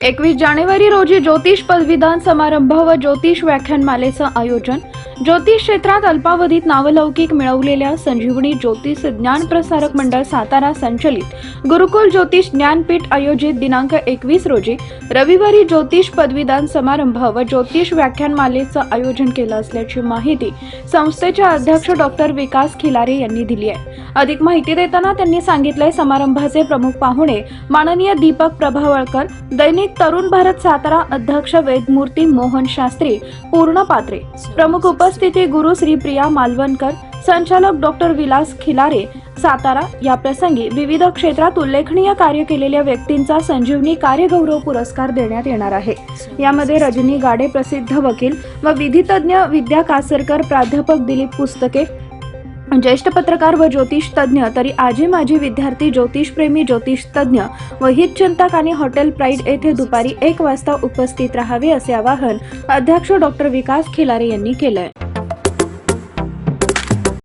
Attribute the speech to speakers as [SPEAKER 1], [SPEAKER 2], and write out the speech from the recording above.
[SPEAKER 1] एकवीस जानेवारी रोजी ज्योतिष पदवीदान समारंभ व ज्योतिष व्याख्यानमालेचं आयोजन ज्योतिष क्षेत्रात अल्पावधीत नावलौकिक मिळवलेल्या संजीवनी ज्योतिष ज्ञान प्रसारक मंडळ सातारा संचलित. गुरुकुल ज्योतिष ज्ञानपीठ आयोजित दिनांक एकवीस रोजी रविवारी ज्योतिष पदवीदान समारंभ व ज्योतिष व्याख्यानमालेचं आयोजन केलं असल्याची माहिती संस्थेचे अध्यक्ष डॉक्टर विकास खिलारे यांनी दिली आहे. अधिक माहिती देताना त्यांनी सांगितलंय समारंभाचे प्रमुख पाहुणे माननीय दीपक प्रभावळकर दैनिक तरुण भारत सातारा अध्यक्ष वेदमूर्ती मोहन शास्त्री पूर्ण पात्रे प्रमुख उप उपस्थिती गुरु श्रीप्रिया मालवणकर संचालक डॉक्टर विलास खिलारे सातारा या प्रसंगी विविध क्षेत्रात उल्लेखनीय कार्य केलेल्या व्यक्तींचा संजीवनी कार्यगौरव पुरस्कार देण्यात येणार आहे. यामध्ये रजनी गाडे प्रसिद्ध वकील व विधितज्ञ विद्या कासरकर प्राध्यापक दिलीप पुस्तके ज्येष्ठ पत्रकार व ज्योतिष तज्ज्ञ तरी आजी माजी विद्यार्थी ज्योतिषप्रेमी ज्योतिष तज्ज्ञ व हितचिंतक आणि हॉटेल प्राईड येथे दुपारी एक वाजता उपस्थित राहावे असे आवाहन अध्यक्ष डॉक्टर विकास खिलारे यांनी केलंय.